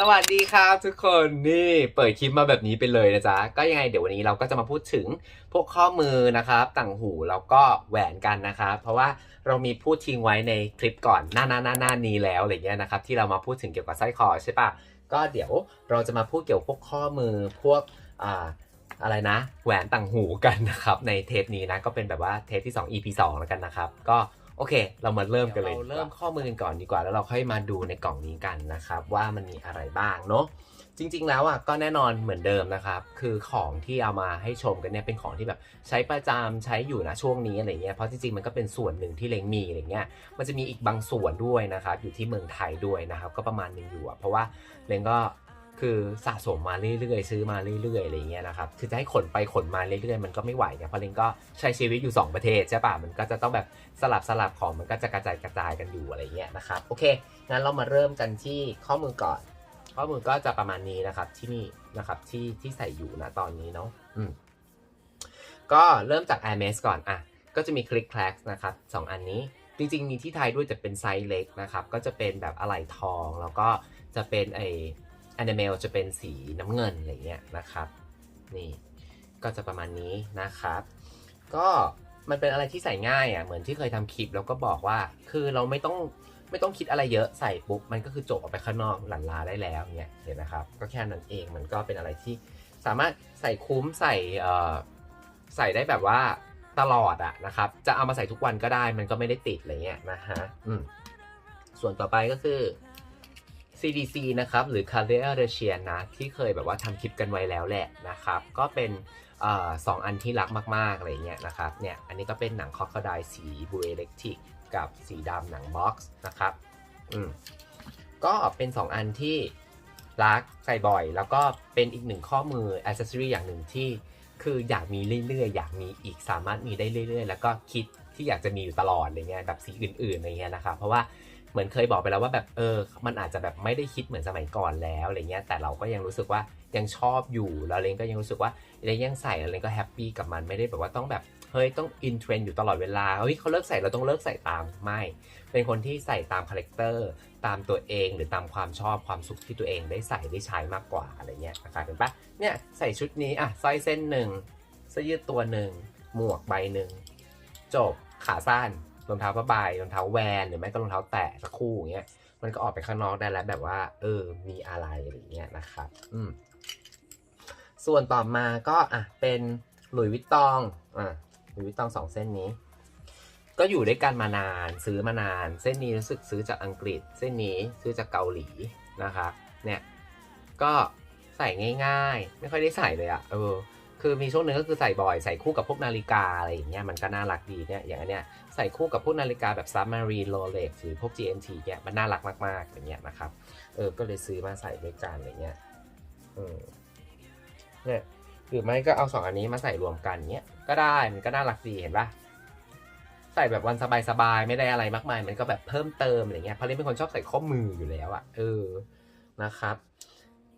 สวัสดีครับทุกคนนี่เปิดคลิปมาแบบนี้ไปเลยนะจ๊ะ ก็ยังไงเดี๋ยววันนี้เราก็จะมาพูดถึงพวกข้อมือนะครับ ต่างหูแล้วก็แหวนกันนะครับ เพราะว่าเรามีพูดทิ้งไว้ในคลิปก่อนหน้าหน้าหน้าหน้านี้แล้วอะไรเงี้ยนะครับที่เรามาพูดถึงเกี่ยวกับสร้อยคอใช่ปะก็เดี๋ยวเราจะมาพูดเกี่ยวกับพวกข้อมือพวกอ่าอะไรนะแหวนต่างหูกันนะครับในเทปนี้นะก็เป็นแบบว่าเทปที่ 2 EP 2แล้วกันนะครับ ก็ โอเค เรามาเริ่มกันเลยเราเริ่มข้อมือกันก่อนดีกว่า แล้วเราค่อยมาดูในกล่องนี้กันนะครับ ว่ามันมีอะไรบ้างเนาะจริง ๆ แล้วอะก็แน่นอนเหมือนเดิมนะครับ คือของที่เอามาให้ชมกันเนี่ยเป็นของที่แบบใช้ประจำใช้อยู่นะช่วงนี้อะไรเงี้ยเพราะจริงๆมันก็เป็นส่วนหนึ่งที่เล้งมีอะไรเงี้ยมันจะมีอีกบางส่วนด้วยนะครับอยู่ที่เมืองไทยด้วยนะครับ ก็ประมาณหนึงอยู่อะเพราะว่าเล้งก็ คือสะสมมาเรื่อยๆ ซื้อมาเรื่อยๆอะไรเงี้ยนะครับ คือจะให้ขนไปขนมาเรื่อยๆ มันก็ไม่ไหวเนี่ยเพราะเล้งก็ใช้ชีวิตอยู่ 2 ประเทศใช่ปะมันก็จะต้องแบบสลับสลับของมันก็จะกระจายกระจายกันอยู่อะไรเงี้ยนะครับ โอเค งั้นเรามาเริ่มกันที่ข้อมือก่อน ข้อมือก็จะประมาณนี้นะครับที่นี่นะครับที่ที่ใส่อยู่นะตอนนี้เนาะ อืม ก็เริ่มจาก Air m e s ก่อน อะ ก็จะมีคลิกแคลกนะครับสองอันนี้ จริง ๆ มีที่ไทยด้วยแต่เป็นไซส์เล็กนะครับ ก็จะเป็นแบบอะไหล่ทอง แล้วก็จะเป็นไอ อนิเมลจะเป็นสีน้ำเงินอะไรเงี้ยนะครับ นี่ก็จะประมาณนี้นะครับ ก็มันเป็นอะไรที่ใส่ง่ายอะเหมือนที่เคยทำคลิปแล้วก็บอกว่า คือเราไม่ต้องไม่ต้องคิดอะไรเยอะใส่ปุ๊บมันก็คือจบออกไปข้างนอกหลั่นลาได้แล้วเนี่ยเห็นไหมครับ ก็แค่นั้นเองมันก็เป็นอะไรที่สามารถใส่คุ้มใส่เอ่อใส่ได้แบบว่าตลอดอะนะครับ จะเอามาใส่ทุกวันก็ได้มันก็ไม่ได้ติดอะไรเงี้ยนะฮะอืมส่วนต่อไปก็คือ CDC นะครับหรือ c a r d i a r e c i a นะที่เคยแบบว่าทำคลิปกันไว้แล้วแหละนะครับ ก็เป็นอสองอันที่รักมาก ๆ อะไรเงี้ยนะครับเนี่ยอันนี้ก็เป็นหนังคอ c ค o ไดสีบูเอเล็กทิกกับสีดำหนังบ็อกซ์นะครับอืมก็เป็น 2 อันที่รักใส่บ่อย แล้วก็เป็นอีกหนึ่งข้อมืออ c เซ s ซอรีอย่างหนึ่งที่คืออยากมีเรื่อยๆ อยากมีอีกสามารถมีได้เรื่อยๆ แล้วก็คิดที่อยากจะมีอยู่ตลอดอะไรเงี้ยแบบสีอื่นๆอะไรเงี้ยนะครับเพราะว่า เหมือนเคยบอกไปแล้วว่าแบบเออ มันอาจจะแบบไม่ได้คิดเหมือนสมัยก่อนแล้วอะไรเงี้ย แต่เราก็ยังรู้สึกว่ายังชอบอยู่แล้วเลงก็ยังรู้สึกว่าเลงยังใส่แล้วเลงก็แฮปปี้กับมันไม่ได้แบบว่าต้องแบบเฮ้ยต้องอินเทรนด์อยู่ตลอดเวลาเฮ้ยเขาเลิกใส่เราต้องเลิกใส่ตามไม่ เป็นคนที่ใส่ตามคาแรคเตอร์ตามตัวเองหรือตามความชอบความสุขที่ตัวเองได้ใส่ได้ใช้มากกว่าอะไรเงี้ยนะครับเห็นปะเนี่ยใส่ชุดนี้อะสร้อยเส้นหนึ่งเสื้อยืดตัวหนึ่งหมวกใบหนึ่งจบขาสั้น รองเท้าผ้าใบรองเท้าแวนหรือไม่ก็รองเท้าแตะสักคู่อย่างเงี้ยมันก็ออกไปข้างนอกได้แล้วแบบว่า เออ มีอะไรอะไรเงี้ยนะครับอืมส่วนต่อมาก็อะเป็นหลุยวิตตองอะหลุยวิตตองสองเส้นนี้ ก็อยู่ด้วยกันมานานซื้อมานาน เส้นนี้รู้สึกซื้อจากอังกฤษ เส้นนี้ซื้อจากเกาหลีนะครับเนี่ย ก็ใส่ง่าย ๆ ไม่ค่อยได้ใส่เลยอะเออ คือมีช่วงหนึ่งก็คือใส่บ่อยใส่คู่กับพวกนาฬิกาอะไรอย่างเงี้ยมันก็น่ารักดีเนี่ยอย่างเนี้ยใส่คู่กับพวกนาฬิกาแบบ Submarine Rolex หรือพวก GMT เนี่ยมันน่ารักมากๆอย่างเงี้ยนะครับเออก็เลยซื้อมาใส่ด้วยกันอะไรเงี้ยอืมเนี่ยหรือไม่ก็เอาสองอันนี้มาใส่รวมกันเนี้ยก็ได้มันก็น่ารักดีเห็นปะใส่แบบวันสบายๆไม่ได้อะไรมากมาย มันก็แบบเพิ่มเติมอะไรเงี้ยเพราะเล่นเป็นคนชอบใส่ข้อมืออยู่แล้วอะเออนะครับ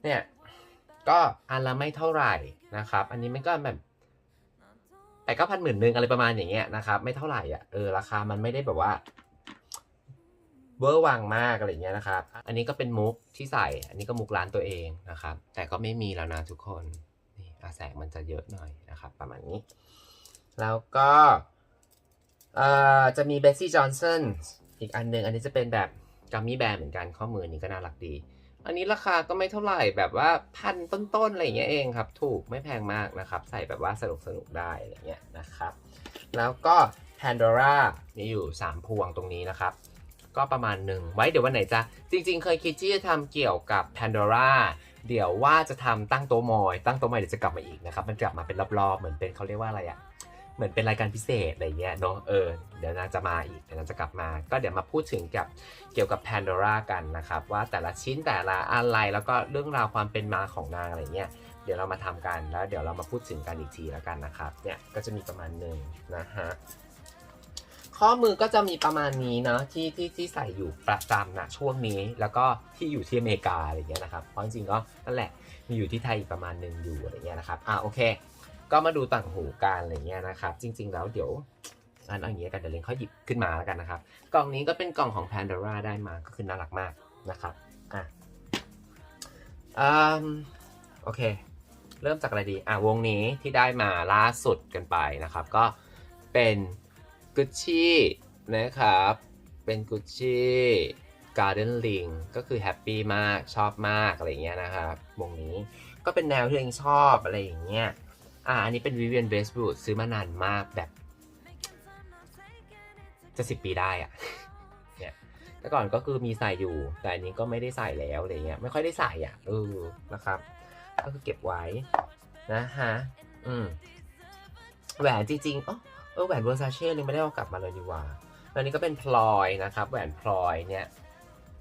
เนี่ย ก็อันละไม่เท่าไหร่นะครับ อันนี้มันก็แบบแต่ก็พันหมื่นหนึ่งอะไรประมาณอย่างเงี้ยนะครับ ไม่เท่าไหร่อะเออราคามันไม่ได้แบบว่าเวอร์วังมากอะไรเงี้ยนะครับ อันนี้ก็เป็นมุกที่ใส่ อันนี้ก็มุกร้านตัวเองนะครับ แต่ก็ไม่มีแล้วนะทุกคน นี่อาแสงมันจะเยอะหน่อยนะครับ ประมาณนี้ แล้วก็เอ่อจะมีเบสซี่จอห์นสันอีกอันหนึ่ง อันนี้จะเป็นแบบกัมมี่แบร์เหมือนกันข้อมือนี้ก็น่ารักดี อันนี้ราคาก็ไม่เท่าไหร่แบบว่าพันต้นๆอะไรอย่างเงี้ยเองครับ ถูกไม่แพงมากนะครับ ใส่แบบว่าสนุกสนุกๆได้อะไรเงี้ยนะครับ แล้วก็ Pandora มีอยู่ 3 พวงตรงนี้นะครับ ก็ประมาณหนึ่งไว้เดี๋ยววันไหนจะ จริง ๆ เคยคิดที่จะทำเกี่ยวกับ Pandora เดี๋ยวว่าจะทำตั้งโต๊ะมอย ตั้งโต๊ะมอยเดี๋ยวจะกลับมาอีกนะครับ มันกลับมาเป็นรอบๆ เหมือนเป็นเขาเรียกว่าอะไรอะ เหมือนเป็นรายการพิเศษอะไรเงี้ยเนาะเออเดี๋ยวนาจะมาอีกเดี๋ยวนาจะกลับมา ก็เดี๋ยวมาพูดถึงกับเกี่ยวกับ Pandora กันนะครับ ว่าแต่ละชิ้นแต่ละอะไรแล้วก็เรื่องราวความเป็นมาของนางอะไรเงี้ยเดี๋ยวเรามาทำกันแล้วเดี๋ยวเรามาพูดถึงกันอีกทีแล้วกันนะครับเนี่ยก็จะมีประมาณหนึ่งนะฮะข้อมือก็จะมีประมาณนี้เนาะที่ที่ที่ใส่อยู่ประจำนะช่วงนี้ แล้วก็ที่อยู่ที่อเมริกาอะไรเงี้ยนะครับเพราะจริงๆก็นั่นแหละมีอยู่ที่ไทยอีกประมาณหนึ่งอยู่อะไรเงี้ยนะครับอ่าโอเค ก็มาดูต่างหูกันอะไรเงี้ยนะครับ จริง ๆ แล้วเดี๋ยวอันเอาอย่างเงี้ยกันเดี๋ยวเล้งเขาหยิบขึ้นมาแล้วกันนะครับ กล่องนี้ก็เป็นกล่องของ Pandora ได้มาก็คือน่ารักมากนะครับอะอืมโอเค เริ่มจากอะไรดีอะวงนี้ที่ได้มาล่าสุดกันไปนะครับ ก็เป็นกุชชี่นะครับเป็นกุชชี่การ์เดนลิงก็คือแฮปปี้มากชอบมากอะไรเงี้ยนะครับวงนี้ก็เป็นแนวที่เองชอบอะไรอย่างเงี้ย อะอันนี้เป็นวิเวียนเบสบูดซื้อมานานมากแบบ จะสิบปีได้อะเนี่ยแต่ก่อนก็คือมีใส่อยู่ แต่อันนี้ก็ไม่ได้ใส่แล้วอะไรเงี้ย ไม่ค่อยได้ใส่อะเออนะครับ ก็คือเก็บไว้นะฮะอืมแหวนจริงๆเออเออแหวนเวอร์ซาเช่ยังไม่ได้เอากลับมาเลยดีกว่าอันนี้ก็เป็นพลอยนะครับ แหวนพลอยเนี่ย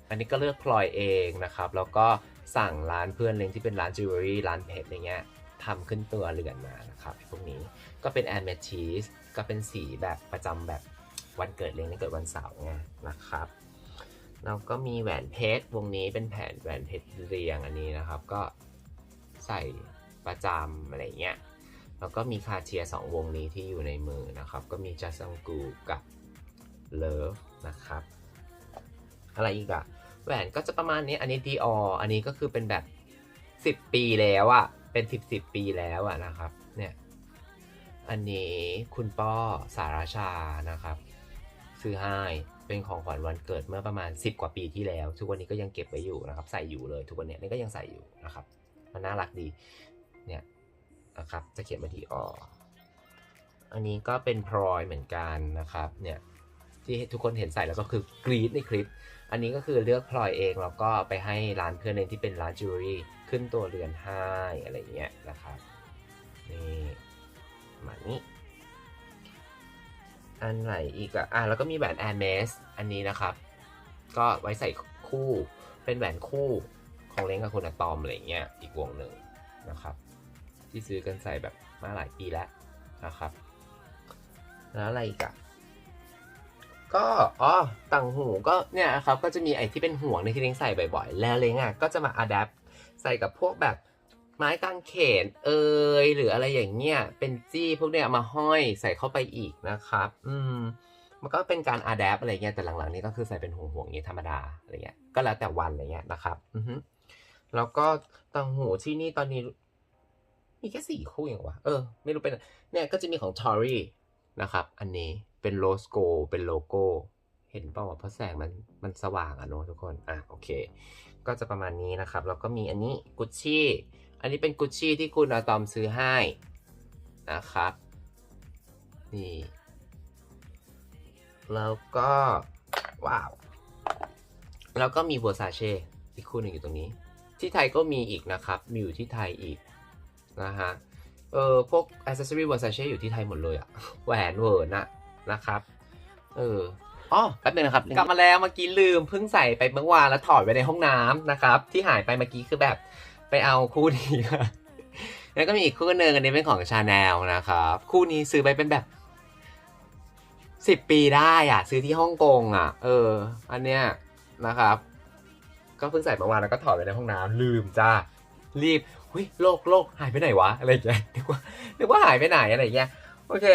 อันนี้ก็เลือกพลอยเองนะครับ แล้วก็สั่งร้านเพื่อนเล้งที่เป็นร้านจิวเวลรี่ร้านเพชรอะไรเงี้ย ทำขึ้นตัวเรือนมานะครับพวกนี้ก็เป็นแอนเมทีสก็เป็นสีแบบประจำแบบวันเกิดเล้งในเกิดวันเสาร์ไงนะครับแล้วก็มีแหวนเพชรวงนี้เป็นแผ่นแหวนเพชรเรียงอันนี้นะครับ ก็ใส่ประจำอะไรเงี้ยแล้วก็มีคาเทียสองวงนี้ที่อยู่ในมือนะครับ ก็มีจัสซังกูกับเลิฟนะครับ อะไรอีกอะแหวนก็จะประมาณนี้ อันนี้ดีอออันนี้ก็คือเป็นแบบ 10 ปีแล้วอะ เป็น10 10ปีแล้วอะนะครับ เนี่ย อันนี้คุณป้อสาราชานะครับ ซื้อให้เป็นของขวัญวันเกิดเมื่อประมาณ 10 กว่าปีที่แล้ว ทุกวันนี้ก็ยังเก็บไว้อยู่นะครับ ใส่อยู่เลย ทุกวันเนี้ยนี่ก็ยังใส่อยู่นะครับ มันน่ารักดี เนี่ยนะครับ จะเขียนมาดีอออันนี้ก็เป็นพลอยเหมือนกันนะครับ เนี่ยที่ทุกคนเห็นใส่แล้วก็คือกรีดในคลิป อันนี้ก็คือเลือกพลอยเองแล้วก็ไปให้ร้านเพื่อนเองที่เป็นร้านจิวเวลรี่ ขึ้นตัวเรือนให้อะไรเงี้ยนะครับนี่มานี้อันไหนอีกอะอะแล้วก็มีแหวน a อ r m e s อันนี้นะครับ ก็ไว้ใส่คู่เป็นแหวนคู่ของเล้งกับคุณอะตอมอะไรเงี้ยอีกวงหนึ่งนะครับ ที่ซื้อกันใส่แบบมาหลายปีแล้วนะครับ แล้วอะไรอีกอะก็อ๋อต่างหูก็เนี่ยครับก็จะมีไอ้ที่เป็นห่วงในที่เล้งใส่บ่อยๆ แล้วเล้งอะก็จะมาอัดแอป ใส่กับพวกแบบไม้กางเขนเอยหรืออะไรอย่างเงี้ยเป็นจี้พวกเนี้ยมาห้อยใส่เข้าไปอีกนะครับ อืมมันก็เป็นการอัดแอปอะไรเงี้ยแต่หลังๆนี้ก็คือใส่เป็นห่วงห่วงๆอย่างนี้ธรรมดาอะไรเงี้ยก็แล้วแต่วันอะไรเงี้ยนะครับอือฮึแล้วก็ต่างหูที่นี่ตอนนี้ มีแค่สี่คู่เองวะเออ ไม่รู้เป็นเนี่ยก็จะมีของ Tory นะครับ อันนี้เป็นโลสโกเป็นโลโก้ เห็นเปล่าวะเพราะแสงมันมันสว่างอะเนอะทุกคน อะโอเค ก็จะประมาณนี้นะครับ แล้วก็มีอันนี้กุชชี่ อันนี้เป็นกุชชี่ที่คุณอะตอมซื้อให้นะครับ นี่ แล้วก็ ว้าว แล้วก็มีบัวซาเช่อีกคู่หนึ่งอยู่ตรงนี้ ที่ไทยก็มีอีกนะครับ มีอยู่ที่ไทยอีกนะฮะ เออพวกอ c เซ s ซอรี่ Versace อยู่ที่ไทยหมดเลยอะแหวนเวิร์นอะนะครับ เออ อ๋อแป๊บนึงนะครับกลับมาแล้วเมื่อกี้ลืมเพิ่งใส่ไปเมื่อวานแล้วถอดไว้ในห้องน้ำนะครับ ที่หายไปเมื่อกี้คือแบบไปเอาคู่นี้มาแล้วก็มีอีกคู่หนึ่งอันนี้เป็นของชาแนลนะครับคู่นี้ซื้อไปเป็นแบบสิบปีได้อะ ซื้อที่ฮ่องกงอะ เออ อันเนี้ยนะครับ ก็เพิ่งใส่เมื่อวานแล้วก็ถอดไว้ในห้องน้ำลืมจ้ารีบเฮ้ยโลกโลกหายไปไหนวะอะไรอย่างเงี้ยนึกว่านึกว่าหายไปไหนอะไรอย่างเงี้ยโอเค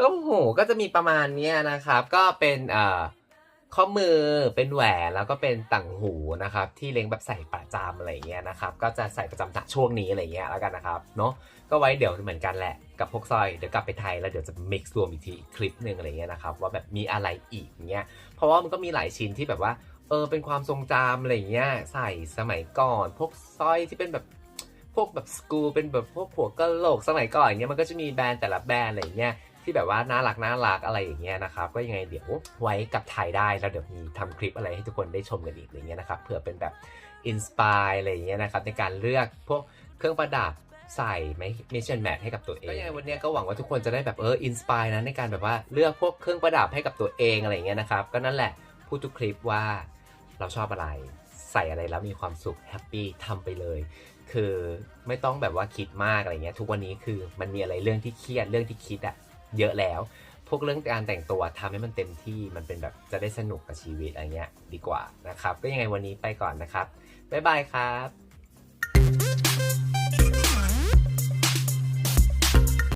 ต้มหูก็จะมีประมาณนี้นะครับ ก็เป็นเอ่อข้อมือเป็นแหวนแล้วก็เป็นต่างหูนะครับ ที่เล้งแบบใส่ประจำอะไรเงี้ยนะครับ ก็จะใส่ประจำณช่วงนี้อะไรเงี้ยแล้วกันนะครับเนาะก็ไว้เดี๋ยวเหมือนกันแหละกับพวกสร้อยเดี๋ยวกลับไปไทยแล้วเดี๋ยวจะ mix รวมอีกทีคลิปหนึ่งอะไรเงี้ยนะครับว่าแบบมีอะไรอีกเงี้ยเพราะว่ามันก็มีหลายชิ้นที่แบบว่าเออเป็นความทรงจำอะไรเงี้ยใส่สมัยก่อน พวกสร้อยที่เป็นแบบพวกแบบสกูเป็นแบบพวกหัวกะโหลกสมัยก่อนอย่างเงี้ยมันก็จะมีแบรนด์แต่ละแบรนด์อะไรเงี้ย ที่แบบว่าน่ารักน่ารักอะไรอย่างเงี้ยนะครับ ก็ยังไงเดี๋ยวไว้กับไทยได้แล้วเดี๋ยวมีทำคลิปอะไรให้ทุกคนได้ชมกันอีกอะไรเงี้ยนะครับเผื่อเป็นแบบอินสปายอะไรอย่างเงี้ยนะครับในการเลือกพวกเครื่องประดับใส่ไม่มิชชั่นแมทให้กับตัวเองก็ยังไงวันนี้ก็หวังว่าทุกคนจะได้แบบเอออินสปายนะในการแบบว่าเลือกพวกเครื่องประดับให้กับตัวเองอะไรอย่างเงี้ยนะครับก็นั่นแหละพูดทุกคลิปว่าเราชอบอะไรใส่อะไรแล้วมีความสุขแฮปปี้ทำไปเลย คือไม่ต้องแบบว่าคิดมากอะไรเงี้ยทุกวันนี้คือมันมีอะไรเรื่องที่เครียดเรื่องที่คิดอะ เยอะแล้ว พวกเรื่องการแต่งตัวทำให้มันเต็มที่มันเป็นแบบจะได้สนุกกับชีวิตอะไรเงี้ยดีกว่านะครับ ก็ยังไงวันนี้ไปก่อนนะครับบ๊ายบายครับ